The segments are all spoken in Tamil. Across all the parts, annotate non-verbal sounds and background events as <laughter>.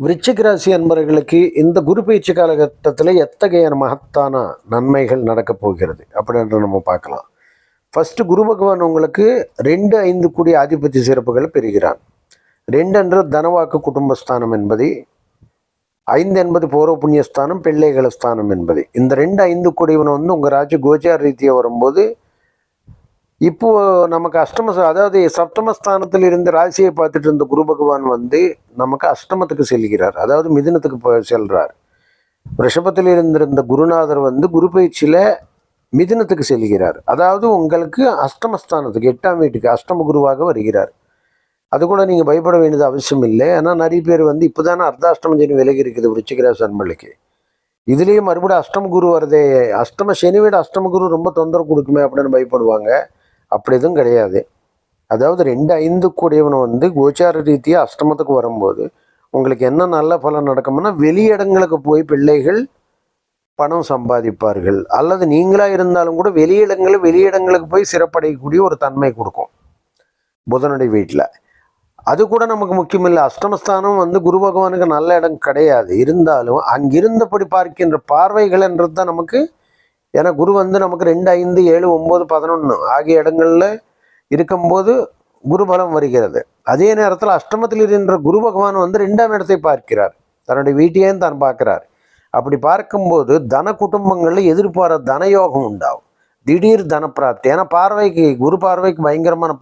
விருச்சிக ராசி அன்பர்களுக்கு இந்த குரு பயிற்சி காலகட்டத்தில் எத்தகைய மகத்தான நன்மைகள் நடக்கப் போகிறது அப்படின்ற நம்ம பார்க்கலாம். ஃபர்ஸ்ட் குரு பகவான் உங்களுக்கு ரெண்டு ஐந்து கூடிய ஆதிபத்திய சிறப்புகளை பெறுகிறான் ரெண்டு என்ற தனவாக்கு குடும்பஸ்தானம் என்பது ஐந்து என்பது பூர்வ புண்ணியஸ்தானம் பிள்ளைகள ஸ்தானம் என்பது. இந்த ரெண்டு ஐந்து கூடியவன் வந்து உங்கள் ராஜ்ய கோஜார் ரீதியாக வரும்போது இப்போ நமக்கு அஷ்டம அதாவது சப்தமஸ்தானத்தில் இருந்து ராசியை பார்த்துட்டு இருந்த குரு பகவான் வந்து நமக்கு அஷ்டமத்துக்கு செல்கிறார். அதாவது மிதுனத்துக்கு போ- செல்றார். ரிஷபத்தில் இருந்திருந்த குருநாதர் வந்து குரு பயிற்சியில் மிதுனத்துக்கு செல்கிறார். அதாவது உங்களுக்கு அஷ்டமஸ்தானத்துக்கு எட்டாம் வீட்டுக்கு அஷ்டம குருவாக வருகிறார். அது கூட நீங்கள் பயப்பட வேண்டியது அவசியம் இல்லை. ஏன்னா நிறைய பேர் வந்து இப்போ தானே அர்த்தாஷ்டம சனி விலகி இருக்குது விருச்சிகராசி அன்பளுக்கு இதுலேயும் மறுபடியும் அஷ்டம குரு வருதே. அஷ்டம சனி விட அஷ்டம குரு ரொம்ப தொந்தரவு கொடுக்குமே அப்படின்னு பயப்படுவாங்க. அப்படி எதுவும் கிடையாது. அதாவது ரெண்டு ஐந்து கூடியவன் வந்து கோச்சார ரீதியாக அஷ்டமத்துக்கு வரும்போது உங்களுக்கு என்ன நல்ல பலன் நடக்கும்னா வெளியிடங்களுக்கு போய் பிள்ளைகள் பணம் சம்பாதிப்பார்கள். அல்லது நீங்களாக இருந்தாலும் கூட வெளியிடங்கள் வெளியிடங்களுக்கு போய் சிறப்படையக்கூடிய ஒரு தன்மை கொடுக்கும். புதனுடைய வீட்டில் அது கூட நமக்கு முக்கியமில்லை. அஷ்டமஸ்தானம் வந்து குரு பகவானுக்கு நல்ல இடம் கிடையாது. இருந்தாலும் அங்கிருந்தபடி பார்க்கின்ற பார்வைகள் என்றது தான் நமக்கு ஏன்னா குரு வந்து நமக்கு ரெண்டு ஐந்து ஏழு ஒம்பது பதினொன்று ஆகிய இடங்களில் இருக்கும்போது குரு பலம் வருகிறது. அதே நேரத்தில் அஷ்டமத்தில் இருக்கின்ற குரு பகவான் வந்து ரெண்டாம் இடத்தை பார்க்கிறார். தன்னுடைய வீட்டையும் தான் பார்க்கிறார். அப்படி பார்க்கும்போது தன குடும்பங்களில் எதிர்பார தனயோகம் உண்டாகும். திடீர் தனப்பிராப்தி ஏன்னா பார்வைக்கு குரு பார்வைக்கு பயங்கரமான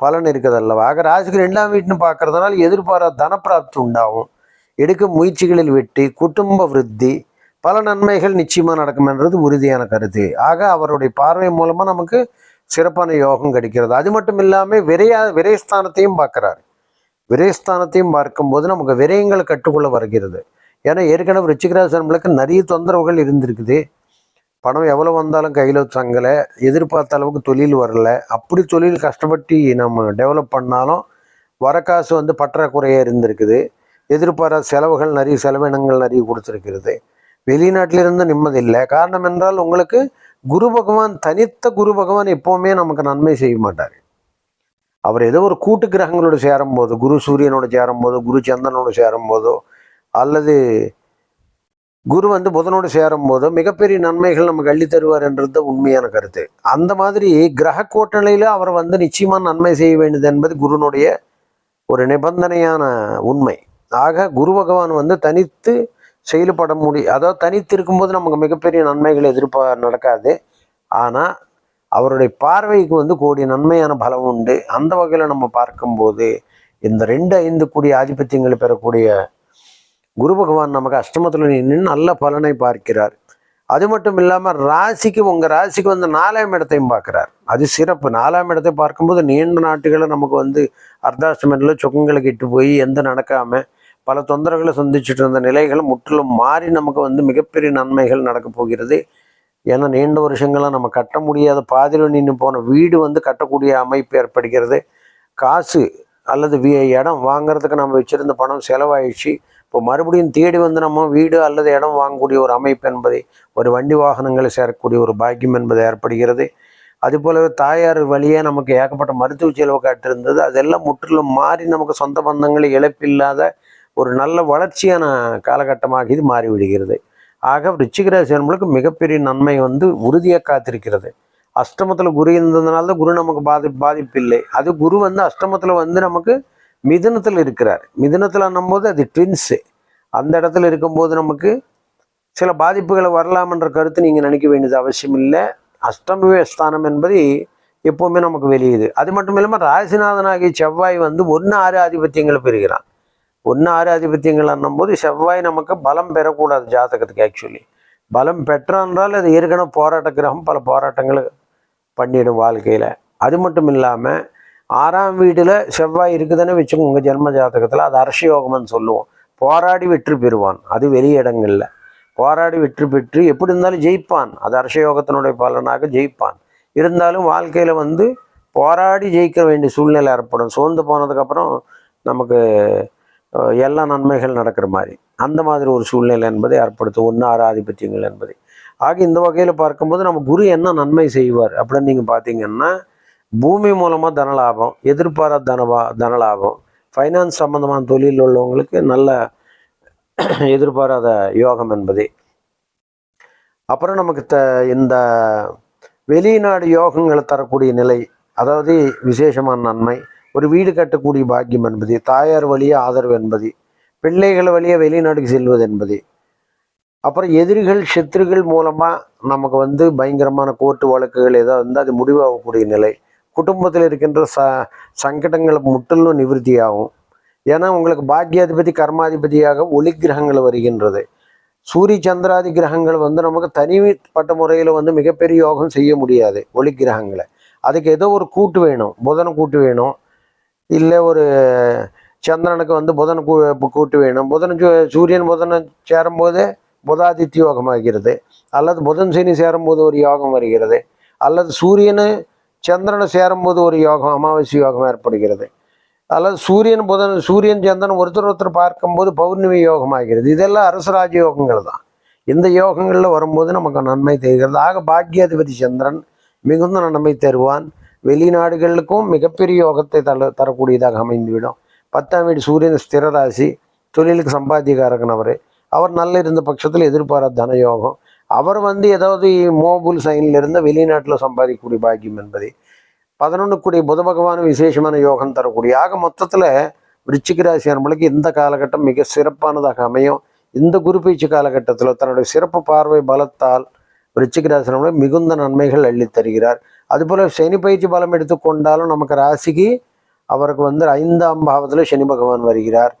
பலன் இருக்குது அல்லவா? ஆக ராசிக்கு ரெண்டாம் வீட்டுன்னு பார்க்கறதுனால எதிர்பாராத தனப்பிராப்தி உண்டாகும். எடுக்கும் முயற்சிகளில் வெற்றி குடும்ப விருத்தி பல நன்மைகள் நிச்சயமாக நடக்கும்ன்றது உறுதியான கருத்து. ஆக அவருடைய பார்வை மூலமாக நமக்கு சிறப்பான யோகம் கிடைக்கிறது. அது மட்டும் இல்லாமல் விரையா விரயஸ்தானத்தையும் பார்க்குறாரு. விரயஸ்தானத்தையும் பார்க்கும்போது நமக்கு விரயங்கள் கட்டுக்குள்ள வருகிறது. ஏன்னா ஏற்கனவே ரிச்சிகராசனங்களுக்கு நிறைய தொந்தரவுகள் இருந்திருக்குது. பணம் எவ்வளோ வந்தாலும் கையில் தங்கலை எதிர்பார்த்த அளவுக்கு தொழில் வரல. அப்படி தொழில் கஷ்டப்பட்டு நம்ம டெவலப் பண்ணாலும் வர காசு வந்து பற்றாக்குறையாக இருந்திருக்குது. எதிர்பாராத செலவுகள் நிறைய செலவினங்கள் நிறைய கொடுத்துருக்கிறது. வெளிநாட்டிலிருந்து நிம்மதி இல்லை. காரணம் என்றால் உங்களுக்கு குரு பகவான் தனித்த குரு பகவான் எப்போவுமே நமக்கு நன்மை செய்ய மாட்டார். அவர் ஏதோ ஒரு கூட்டு கிரகங்களோட சேரும்போது குரு சூரியனோட சேரும்போது குரு சந்திரனோட சேரும்போதோ அல்லது குரு வந்து புதனோடு சேரும்போதோ மிகப்பெரிய நன்மைகள் நமக்கு அள்ளி தருவார் என்றது தான் உண்மையான கருத்து. அந்த மாதிரி கிரக கூட்டணியில அவர் வந்து நிச்சயமாக நன்மை செய்ய வேண்டியது என்பது குருனுடைய ஒரு நிபந்தனையான உண்மை. ஆக குரு பகவான் வந்து தனித்து செயல்பட முடியும் அதாவது தனித்து இருக்கும்போது நமக்கு மிகப்பெரிய நன்மைகள் எதிர்பார் நடக்காது. ஆனால் அவருடைய பார்வைக்கு வந்து கோடி நன்மையான பலம் உண்டு. அந்த வகையில் நம்ம பார்க்கும்போது இந்த ரெண்டு ஐந்து கூடிய ஆதிபத்தியங்களை பெறக்கூடிய குரு பகவான் நமக்கு அஷ்டமத்தில் நின்று நல்ல பலனை பார்க்கிறார். அது மட்டும் இல்லாமல் ராசிக்கு உங்கள் ராசிக்கு வந்து நாலாம் இடத்தையும் பார்க்குறார். அது சிறப்பு. நாலாம் இடத்தை பார்க்கும்போது நீண்ட நாட்டுகளை நமக்கு வந்து அர்த்தாஷ்டமத்தில் சொக்கங்களுக்கு இட்டு போய் எந்த நடக்காமல் பல தொந்தரவுகளை சந்திச்சுட்டு இருந்த நிலைகள் முற்றிலும் மாறி நமக்கு வந்து மிகப்பெரிய நன்மைகள் நடக்கப் போகிறது. ஏன்னா நீண்ட வருஷங்களாக நம்ம கட்ட முடியாத பாதியில் நின்று போன வீடு வந்து கட்டக்கூடிய அமைப்பு ஏற்படுகிறது. காசு அல்லது வீ இடம் வாங்கிறதுக்கு நம்ம வச்சுருந்த பணம் செலவாயிடுச்சு. இப்போ மறுபடியும் தேடி வந்து நம்ம வீடு அல்லது இடம் வாங்கக்கூடிய ஒரு அமைப்பு என்பதை ஒரு வண்டி வாகனங்களை சேரக்கூடிய ஒரு பாக்கியம் என்பது ஏற்படுகிறது. அதுபோலவே தாயார் வழியே நமக்கு ஏகப்பட்ட மருத்துவ செலவு காட்டிருந்தது அதெல்லாம் முற்றிலும் மாறி நமக்கு சொந்த பந்தங்களை இழப்பில்லாத ஒரு நல்ல வளர்ச்சியான காலகட்டமாக இது மாறிவிடுகிறது. ஆக ரிச்சிகராசி நம்மளுக்கு மிகப்பெரிய நன்மை வந்து உறுதியாக காத்திருக்கிறது. அஷ்டமத்தில் குரு இருந்ததுனால தான் குரு நமக்கு பாதி பாதிப்பில்லை. அது குரு வந்து அஷ்டமத்தில் வந்து நமக்கு மிதுனத்தில் இருக்கிறார். மிதுனத்தில் போது அது ட்வின்ஸு அந்த இடத்துல இருக்கும்போது நமக்கு சில பாதிப்புகளை வரலாம்ன்ற கருத்து நீங்கள் நினைக்க வேண்டியது அவசியம் இல்லை அஷ்டம ஸ்தானம் என்பது எப்போவுமே நமக்கு வெளியுது அது மட்டும் இல்லாமல் ராசிநாதனாகிய செவ்வாய் வந்து ஒன்று ஆறு ஆதிபத்தியங்களை பெறுகிறான். ஒன்று ஆறு ஆதிபத்தியங்கள் போது செவ்வாய் நமக்கு பலம் பெறக்கூடாது ஜாதகத்துக்கு ஆக்சுவலி பலம் பெற்றான்றால் அது ஏற்கனவே போராட்ட கிரகம் பல போராட்டங்களை பண்ணிடும் வாழ்க்கையில். அது மட்டும் இல்லாமல் ஆறாம் வீட்டில் செவ்வாய் இருக்குதுன்னு வச்சுக்கோங்க உங்கள் ஜென்ம ஜாதகத்தில் அது அரச யோகம்னு சொல்லுவோம். போராடி வெற்றி பெறுவான். அது வெளி இடங்களில். போராடி வெற்றி பெற்று எப்படி இருந்தாலும் ஜெயிப்பான். அது அரசயோகத்தினுடைய பலனாக ஜெயிப்பான். இருந்தாலும் வாழ்க்கையில் வந்து போராடி ஜெயிக்க வேண்டிய சூழ்நிலை ஏற்படும். சோர்ந்து போனதுக்கப்புறம் நமக்கு எல்லா நன்மைகள் நடக்கிற மாதிரி. அந்த மாதிரி ஒரு சூழ்நிலை என்பதை ஏற்படுத்தும் ஒன்று ஆறு ஆதிபத்தியங்கள் என்பதை. ஆக இந்த வகையில் பார்க்கும்போது நம்ம குரு என்ன நன்மை செய்வார் அப்படின்னு நீங்கள் பார்த்தீங்கன்னா பூமி மூலமாக தனலாபம் எதிர்பாராத தனவா தனலாபம் ஃபைனான்ஸ் சம்மந்தமான தொழில் உள்ளவங்களுக்கு நல்ல <clears throat> எதிர்பாராத யோகம் என்பது. அப்புறம் நமக்கு த இந்த வெளிநாடு யோகங்களை தரக்கூடிய நிலை அதாவது விசேஷமான நன்மை ஒரு வீடு கட்டக்கூடிய பாக்கியம் என்பது தாயார் வழியே ஆதரவு என்பது பிள்ளைகள் வழியே வெளிநாட்டுக்கு செல்வது என்பது. அப்புறம் எதிரிகள் சத்துருகள் மூலமாக நமக்கு வந்து பயங்கரமான கோர்ட்டு வழக்குகள் ஏதோ வந்து அது முடிவாகக்கூடிய நிலை. குடும்பத்தில் இருக்கின்ற ச சங்கடங்கள் முற்றிலும் நிவர்த்தியாகும். ஏன்னா உங்களுக்கு பாக்கியாதிபதி கர்மாதிபதியாக ஒளி கிரகங்கள் வருகின்றது. சூரிய சந்திராதி கிரகங்கள் வந்து நமக்கு தனிப்பட்ட முறையில் வந்து மிகப்பெரிய யோகம் செய்ய முடியாது ஒளி கிரகங்களை. அதுக்கு ஏதோ ஒரு கூட்டு வேணும் புதன் கூட்டு வேணும். இல்லை ஒரு சந்திரனுக்கு வந்து புதன் கூ- கூட்டு வேணும். புதன் சூ- சூரியன் புதனை சேரும்போது புதாதித்ய யோகமாகிறது அல்லது புதன் சனி சேரும்போது ஒரு யோகம் வருகிறது. அல்லது சூரியனு சந்திரனை சேரும்போது ஒரு யோகம் அமாவாசை யோகம் ஏற்படுகிறது. அல்லது சூரியன் புதன் சூரியன் சந்திரன் ஒருத்தர் ஒருத்தர் பார்க்கும்போது பௌர்ணமி யோகம் ஆகிறது. இதெல்லாம் அரசராஜ யோகங்கள் தான். இந்த யோகங்களில் வரும்போது நமக்கு நன்மை தெரிகிறது. ஆக பாக்யாதிபதி சந்திரன் மிகுந்த நன்மை தருவான். வெளிநாடுகளுக்கும் மிகப்பெரிய யோகத்தை தர தரக்கூடியதாக அமைந்துவிடும். பத்தாம் வீடு சூரியன் ஸ்திரராசி தொழிலுக்கு சம்பாத்தியக்காரகன் அவர். அவர் நல்ல இருந்த பட்சத்தில் எதிர்பாராத தன யோகம். அவர் வந்து ஏதாவது மோபுல் சைனில் இருந்து வெளிநாட்டில் சம்பாதிக்கக்கூடிய பாக்கியம் என்பது. பதினொன்று கூடிய புத பகவான் விசேஷமான யோகம் தரக்கூடிய. ஆக மொத்தத்தில் விருச்சிக ராசி நம்மளுக்கு இந்த காலகட்டம் மிக சிறப்பானதாக அமையும். இந்த குறிப்பீச்சு காலகட்டத்தில் தன்னுடைய சிறப்பு பார்வை பலத்தால் விருச்சிக ராசி நம்மளுக்கு மிகுந்த நன்மைகள் அள்ளித் தருகிறார் அதுபோல் சனி பயிற்சி பலம் எடுத்துக்கொண்டாலும் நமக்கு ராசிக்கு அவருக்கு வந்து ஐந்தாம் பாவத்தில் சனி பகவான் வருகிறார்.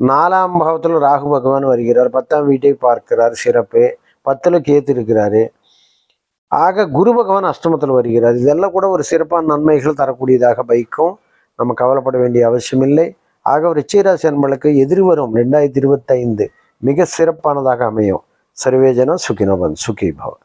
நாலாம் பாவத்தில் ராகு பகவான் வருகிறார். பத்தாம் வீட்டை பார்க்கிறார் சிறப்பு. பத்தில் கேத்து இருக்கிறாரு. ஆக குரு பகவான் அஷ்டமத்தில் வருகிறார். இதெல்லாம் கூட ஒரு சிறப்பான நன்மைகள் தரக்கூடியதாக பைக்கும் நம்ம கவலைப்பட வேண்டிய அவசியமில்லை ஆக ரிச்சிகராசி அன்பளுக்கு எதிர்வரும் ரெண்டாயிரத்தி இருபத்தைந்து மிக சிறப்பானதாக அமையும். சர்வேஜனம் சுகினோபன் சுகி பவன்.